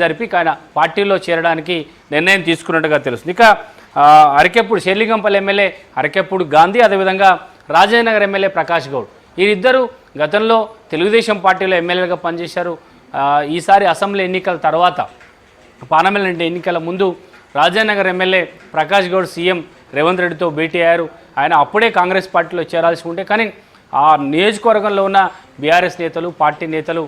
జరిపి ఆయన పార్టీలో చేరడానికి నిర్ణయం తీసుకున్నట్టుగా తెలుస్తుంది. ఇక అరకెప్పుడు షెర్లిగంపల్లి ఎమ్మెల్యే అరకెప్పుడు గాంధీ అదేవిధంగా రాజేనగర్ ఎమ్మెల్యే ప్రకాష్ గౌడ్. వీరిద్దరూ గతంలో తెలుగుదేశం పార్టీలో ఎమ్మెల్యేలుగా పనిచేశారు. ఈసారి అసెంబ్లీ ఎన్నికల తర్వాత పార్లమెంట్ ఎన్నికల ముందు రాజానగర్ ఎమ్మెల్యే ప్రకాష్ గౌడ్ సీఎం రేవంత్ రెడ్డితో భేటీ అయ్యారు. ఆయన అప్పుడే కాంగ్రెస్ పార్టీలో చేరాల్సి ఉంటే కానీ ఆ నియోజకవర్గంలో ఉన్న బీఆర్ఎస్ నేతలు పార్టీ నేతలు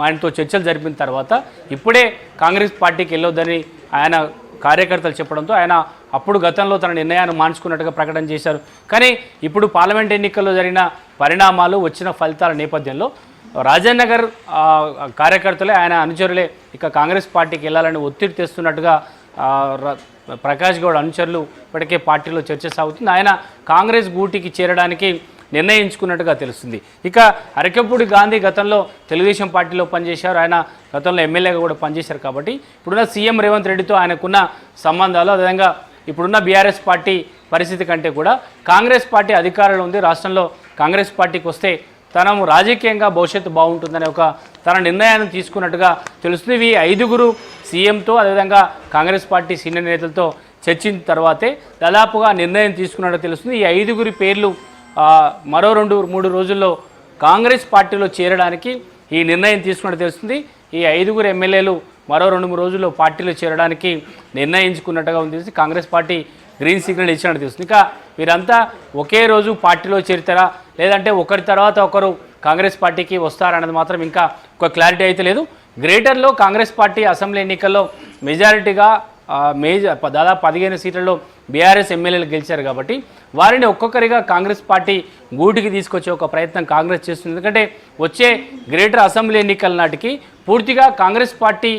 ఆయనతో చర్చలు జరిపిన తర్వాత ఇప్పుడే కాంగ్రెస్ పార్టీకి వెళ్ళొద్దని ఆయన కార్యకర్తలు చెప్పడంతో ఆయన అప్పుడు గతంలో తన నిర్ణయాన్ని మార్చుకున్నట్టుగా ప్రకటన చేశారు. కానీ ఇప్పుడు పార్లమెంట్ ఎన్నికల్లో జరిగిన పరిణామాలు వచ్చిన ఫలితాల నేపథ్యంలో రాజానగర్ కార్యకర్తలే ఆయన అనుచరులే ఇక కాంగ్రెస్ పార్టీకి వెళ్ళాలని ఒత్తిడి తెస్తున్నట్టుగా ప్రకాష్ గౌడ్ అనుచరులు ఇప్పటికే పార్టీలో చర్చ సాగుతుంది. ఆయన కాంగ్రెస్ గూటికి చేరడానికి నిర్ణయించుకున్నట్టుగా తెలుస్తుంది. ఇక అరకెప్పుడు గాంధీ గతంలో తెలుగుదేశం పార్టీలో పనిచేశారు. ఆయన గతంలో ఎమ్మెల్యేగా కూడా పనిచేశారు కాబట్టి ఇప్పుడున్న సీఎం రేవంత్ రెడ్డితో ఆయనకున్న సంబంధాలు అదేవిధంగా ఇప్పుడున్న బీఆర్ఎస్ పార్టీ పరిస్థితి కంటే కూడా కాంగ్రెస్ పార్టీ అధికారంలో ఉంది. రాష్ట్రంలో కాంగ్రెస్ పార్టీకి వస్తే తనము రాజకీయంగా భవిష్యత్తు బాగుంటుందనే ఒక తన నిర్ణయాన్ని తీసుకున్నట్టుగా తెలుస్తుంది. ఇవి ఐదుగురు సీఎంతో అదేవిధంగా కాంగ్రెస్ పార్టీ సీనియర్ నేతలతో చర్చించిన తర్వాతే దాదాపుగా నిర్ణయం తీసుకున్నట్టు తెలుస్తుంది. ఈ ఐదుగురి పేర్లు మరో రెండు మూడు రోజుల్లో కాంగ్రెస్ పార్టీలో చేరడానికి ఈ నిర్ణయం తీసుకున్నట్టు తెలుస్తుంది. ఈ ఐదుగురు ఎమ్మెల్యేలు మరో రెండు మూడు రోజుల్లో పార్టీలో చేరడానికి నిర్ణయించుకున్నట్టుగా ఉంది కాంగ్రెస్ పార్టీ గ్రీన్ సిగ్నల్ ఇచ్చినట్టు తెలుస్తుంది. ఇంకా వీరంతా ఒకే రోజు పార్టీలో చేరుతారా? లేదంటే ఒకరి తర్వాత ఒకరు కాంగ్రెస్ పార్టీకి వస్తారన్నది మాత్రం ఇంకా ఒక క్లారిటీ అయితే లేదు. గ్రేటర్లో కాంగ్రెస్ పార్టీ అసెంబ్లీ ఎన్నికల్లో మెజారిటీగా మేజర్ దాదాపు పదిహేను సీట్లలో బీఆర్ఎస్ ఎమ్మెల్యేలు గెలిచారు కాబట్టి వారిని ఒక్కొక్కరిగా కాంగ్రెస్ పార్టీ గూటికి తీసుకొచ్చే ఒక ప్రయత్నం కాంగ్రెస్ చేస్తుంది. ఎందుకంటే వచ్చే గ్రేటర్ అసెంబ్లీ ఎన్నికల నాటికి పూర్తిగా కాంగ్రెస్ పార్టీ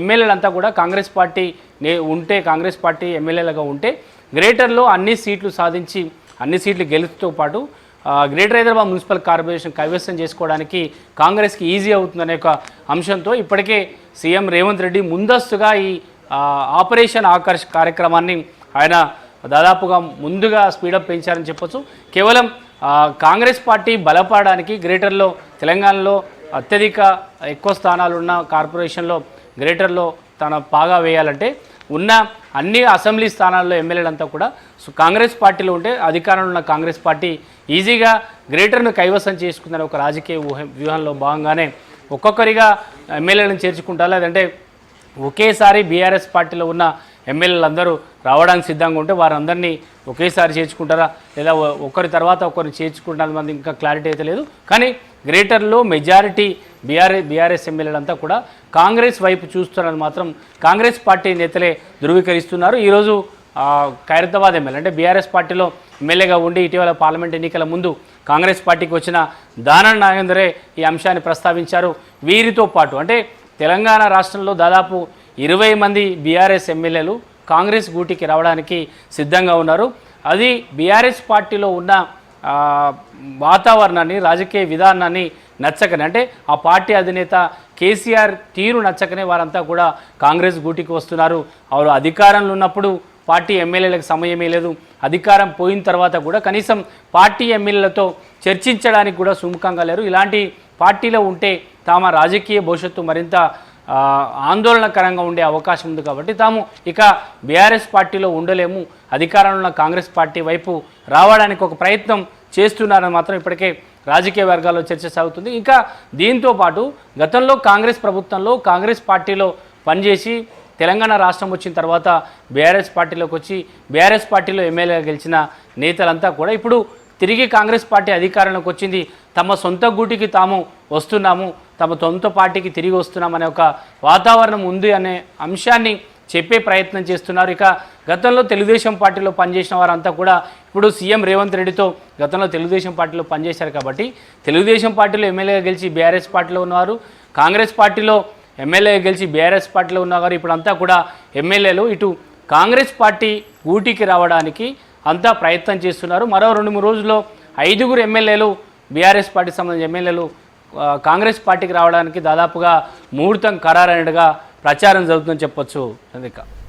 ఎమ్మెల్యేలంతా కూడా కాంగ్రెస్ పార్టీ నే ఉంటే కాంగ్రెస్ పార్టీ ఎమ్మెల్యేలుగా ఉంటే గ్రేటర్లో అన్ని సీట్లు సాధించి అన్ని సీట్లు గెలుపుతో పాటు గ్రేటర్ హైదరాబాద్ మున్సిపల్ కార్పొరేషన్ కైవసం చేసుకోవడానికి కాంగ్రెస్కి ఈజీ అవుతుందనే ఒక అంశంతో ఇప్పటికే సీఎం రేవంత్ రెడ్డి ముందస్తుగా ఈ ఆపరేషన్ ఆకర్ష్ కార్యక్రమాన్ని ఆయన దాదాపుగా ముందుగా స్పీడప్ పెంచారని చెప్పొచ్చు. కేవలం కాంగ్రెస్ పార్టీ బలపడడానికి గ్రేటర్లో తెలంగాణలో అత్యధిక ఎక్కువ స్థానాలున్న కార్పొరేషన్లో గ్రేటర్లో తన పాగా వేయాలంటే ఉన్న అన్ని అసెంబ్లీ స్థానాల్లో ఎమ్మెల్యేలంతా కూడా సో కాంగ్రెస్ పార్టీలో ఉంటే అధికారంలో ఉన్న కాంగ్రెస్ పార్టీ ఈజీగా గ్రేటర్ను కైవసం చేసుకుందని ఒక రాజకీయ వ్యూహంలో భాగంగానే ఒక్కొక్కరిగా ఎమ్మెల్యేలను చేర్చుకుంటారు? లేదంటే ఒకేసారి బీఆర్ఎస్ పార్టీలో ఉన్న ఎమ్మెల్యేలు అందరూ రావడానికి సిద్ధంగా ఉంటే వారందరినీ ఒకేసారి చేర్చుకుంటారా? లేదా ఒకరి తర్వాత ఒకరిని చేర్చుకుంటారు మంది ఇంకా క్లారిటీ అయితే లేదు. కానీ గ్రేటర్లో మెజారిటీ బీఆర్ఎస్ బీఆర్ఎస్ ఎమ్మెల్యేలంతా కూడా కాంగ్రెస్ వైపు చూస్తున్నారని మాత్రం కాంగ్రెస్ పార్టీ నేతలే ధృవీకరిస్తున్నారు. ఈరోజు ఖైరతాబాద్ ఎమ్మెల్యే అంటే బీఆర్ఎస్ పార్టీలో ఎమ్మెల్యేగా ఉండి ఇటీవల పార్లమెంట్ ఎన్నికల ముందు కాంగ్రెస్ పార్టీకి వచ్చిన దానం నాగేందరే ఈ అంశాన్ని ప్రస్తావించారు. వీరితో పాటు అంటే తెలంగాణ రాష్ట్రంలో దాదాపు ఇరవై మంది బీఆర్ఎస్ ఎమ్మెల్యేలు కాంగ్రెస్ గూటికి రావడానికి సిద్ధంగా ఉన్నారు. అది బీఆర్ఎస్ పార్టీలో ఉన్న వాతావరణాన్ని రాజకీయ విధానాన్ని నచ్చకనే అంటే ఆ పార్టీ అధినేత కేసీఆర్ తీరు నచ్చకనే వారంతా కూడా కాంగ్రెస్ గూటికి వస్తున్నారు. వారు అధికారంలో ఉన్నప్పుడు పార్టీ ఎమ్మెల్యేలకు సమయమే లేదు. అధికారం పోయిన తర్వాత కూడా కనీసం పార్టీ ఎమ్మెల్యేలతో చర్చించడానికి కూడా సుముఖంగా లేరు. ఇలాంటి పార్టీలో ఉంటే తమ రాజకీయ భవిష్యత్తు మరింత ఆందోళనకరంగా ఉండే అవకాశం ఉంది కాబట్టి తాము ఇక బీఆర్ఎస్ పార్టీలో ఉండలేము. అధికారంలో ఉన్న కాంగ్రెస్ పార్టీ వైపు రావడానికి ఒక ప్రయత్నం చేస్తున్నారని మాత్రం ఇప్పటికే రాజకీయ వర్గాల్లో చర్చ సాగుతుంది. ఇంకా దీంతో పాటు గతంలో కాంగ్రెస్ ప్రభుత్వంలో కాంగ్రెస్ పార్టీలో పనిచేసి తెలంగాణ రాష్ట్రం వచ్చిన తర్వాత బీఆర్ఎస్ పార్టీలోకి వచ్చి బీఆర్ఎస్ పార్టీలో ఎమ్మెల్యేగా గెలిచిన నేతలంతా కూడా ఇప్పుడు తిరిగి కాంగ్రెస్ పార్టీ అధికారంలోకి వచ్చింది. తమ సొంత గూటికి తాము వస్తున్నాము. తమ సొంత పార్టీకి తిరిగి వస్తున్నామనే ఒక వాతావరణం ఉంది అనే అంశాన్ని చెప్పే ప్రయత్నం చేస్తున్నారు. ఇక గతంలో తెలుగుదేశం పార్టీలో పనిచేసిన వారంతా కూడా ఇప్పుడు సీఎం రేవంత్ రెడ్డితో గతంలో తెలుగుదేశం పార్టీలో పనిచేశారు కాబట్టి తెలుగుదేశం పార్టీలో ఎమ్మెల్యేగా గెలిచి బీఆర్ఎస్ పార్టీలో ఉన్నవారు కాంగ్రెస్ పార్టీలో ఎమ్మెల్యే గెలిచి బీఆర్ఎస్ పార్టీలో ఉన్నవారు ఇప్పుడంతా కూడా ఎమ్మెల్యేలు ఇటు కాంగ్రెస్ పార్టీ ఊటీకి రావడానికి అంతా ప్రయత్నం చేస్తున్నారు. మరో రెండు మూడు రోజుల్లో ఐదుగురు ఎమ్మెల్యేలు బీఆర్ఎస్ పార్టీ సంబంధించిన ఎమ్మెల్యేలు కాంగ్రెస్ పార్టీకి రావడానికి దాదాపుగా ముహూర్తం ఖరారైనట్టుగా ప్రచారం జరుగుతుందని చెప్పొచ్చు చంద్రిక